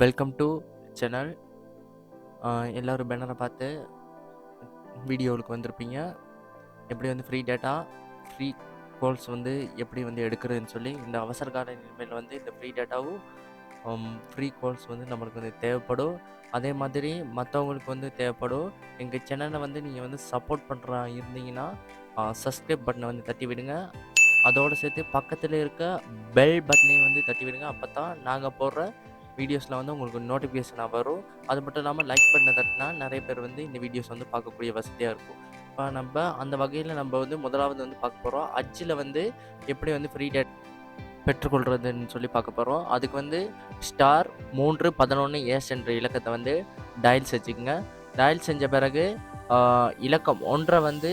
Welcome to channel எல்லோரும் பேனரை பார்த்து வீடியோவுக்கு வந்திருப்பீங்க. எப்படி வந்து ஃப்ரீ டேட்டா ஃப்ரீ கோல்ஸ் வந்து எப்படி வந்து எடுக்கிறதுன்னு சொல்லி இந்த அவசர கால நிலைமையில் வந்து இந்த ஃப்ரீ டேட்டாவும் ஃப்ரீ கோல்ஸ் வந்து நம்மளுக்கு வந்து தேவைப்படும். அதே மாதிரி மற்றவங்களுக்கு வந்து தேவைப்படும். எங்கள் சேனலை வந்து நீங்கள் வந்து சப்போர்ட் பண்ணுறா இருந்தீங்கன்னா சப்ஸ்கிரைப் பட்டனை வந்து தட்டி விடுங்க. அதோடு சேர்த்து பக்கத்தில் இருக்க பெல் பட்டனையும் வந்து தட்டி விடுங்க. அப்போ தான் நாங்கள் போடுற வீடியோஸில் வந்து உங்களுக்கு நோட்டிஃபிகேஷனாக வரும். அது மட்டும் இல்லாமல் லைக் பண்ண தட்டினா நிறைய பேர் வந்து இந்த வீடியோஸ் வந்து பார்க்கக்கூடிய வசதியாக இருக்கும். இப்போ நம்ம அந்த வகையில் நம்ம வந்து முதலாவது வந்து பார்க்க போகிறோம் அச்சில் வந்து எப்படி வந்து ஃப்ரீ டேட் பெற்றுக்கொள்கிறதுன்னு சொல்லி பார்க்க போகிறோம் அதுக்கு வந்து ஸ்டார் மூன்று பதினொன்று ஏஸ் என்ற இலக்கத்தை வந்து டயல் செஞ்சுக்கோங்க. டயல் செஞ்ச பிறகு இலக்கம் ஒன்றை வந்து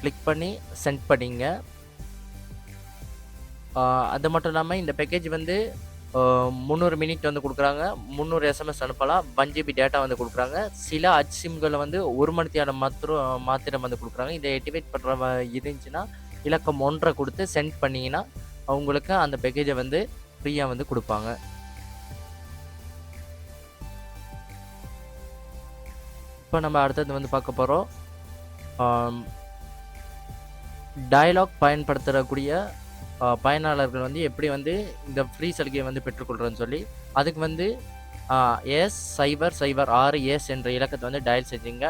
கிளிக் பண்ணி சென்ட் பண்ணிங்க. அது மட்டும் இல்லாமல் இந்த பேக்கேஜ் வந்து முந்நூறு மினிட் வந்து கொடுக்குறாங்க. முந்நூறு எஸ்எம்எஸ் அனுப்பலாம். ஒன் ஜிபி டேட்டா வந்து கொடுக்குறாங்க. சில அச் சிம்களை வந்து ஒரு மணி நேரம் மாத்திரம் மாத்திரம் வந்து கொடுக்குறாங்க. இதை ஆக்டிவேட் பண்ணுற இருந்துச்சுன்னா இலக்கம் ஒன்றை கொடுத்து சென்ட் பண்ணிங்கன்னா அவங்களுக்கு அந்த பேக்கேஜை வந்து ஃப்ரீயாக வந்து கொடுப்பாங்க. இப்போ நம்ம அடுத்தது வந்து பார்க்க போகிறோம் டயலாக் பயன்படுத்தக்கூடிய பயனாளர்கள் வந்து எப்படி வந்து இந்த ஃப்ரீ சலுகையை வந்து பெற்றுக்கொள்கிறதுன்னு சொல்லி அதுக்கு வந்து எஸ் சைபர் சைபர் ஆறு எஸ் என்ற இலக்கத்தை வந்து டயல் செஞ்சீங்க.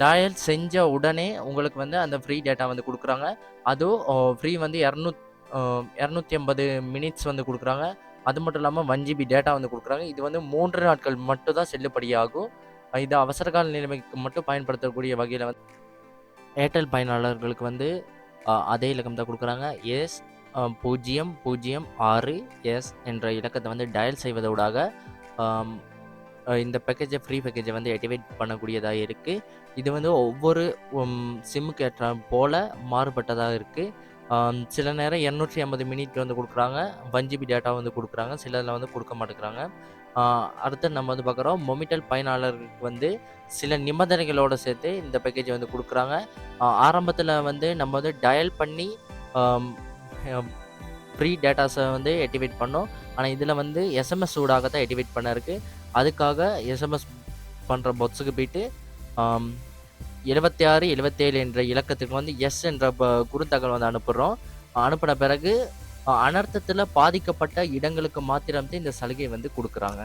டயல் செஞ்ச உடனே உங்களுக்கு வந்து அந்த ஃப்ரீ டேட்டா வந்து கொடுக்குறாங்க. அதுவும் ஃப்ரீ வந்து இரநூத் இரநூத்தி ஐம்பது மினிட்ஸ் வந்து கொடுக்குறாங்க. அது மட்டும் இல்லாமல் ஒன் ஜிபி டேட்டா வந்து கொடுக்குறாங்க. இது வந்து மூன்று நாட்கள் மட்டும் தான் செல்லுபடியாகும். இது அவசரகால நிலைமைக்கு மட்டும் பயன்படுத்தக்கூடிய வகையில் வந்து ஏர்டெல் பயனாளர்களுக்கு வந்து அதே இலக்கம் தான் கொடுக்குறாங்க. எஸ் பூஜ்ஜியம் பூஜ்ஜியம் ஆறு எஸ் என்ற இலக்கத்தை வந்து டயல் செய்வதோடாக இந்த பேக்கேஜை ஃப்ரீ பேக்கேஜை வந்து ஆக்டிவேட் பண்ணக்கூடியதாக இருக்குது இது வந்து ஒவ்வொரு சிம்முக்கு ஏற்ற போல் மாறுபட்டதாக இருக்குது சில நேரம் இரநூற்றி ஐம்பது மினிட் வந்து கொடுக்குறாங்க. ஒன் ஜிபி டேட்டா வந்து கொடுக்குறாங்க. சிலதில் வந்து கொடுக்க மாட்டேங்கிறாங்க. அடுத்து நம்ம வந்து பார்க்குறோம். மொமிட்டல் பயனாளர்களுக்கு வந்து சில நிபந்தனைகளோடு சேர்த்து இந்த பேக்கேஜை வந்து கொடுக்குறாங்க. ஆரம்பத்தில் வந்து நம்ம வந்து டயல் பண்ணி ஃப்ரீ டேட்டாஸை வந்து ஆக்டிவேட் பண்ணோம். ஆனால் இதில் வந்து எஸ்எம்எஸ் ஊடாக தான் ஆக்டிவேட் பண்ண இருக்குது அதுக்காக எஸ்எம்எஸ் பண்ணுற பொட்ஸுக்கு போயிட்டு எழுபத்தி ஆறு எழுபத்தேழு என்ற இலக்கத்துக்கு வந்து எஸ் என்ற குறுந்தகவல் வந்து அனுப்புகிறோம் அனுப்பின பிறகு அனர்த்தத்தில் பாதிக்கப்பட்ட இடங்களுக்கு மாத்திரம்தான் இந்த சலுகை வந்து கொடுக்குறாங்க.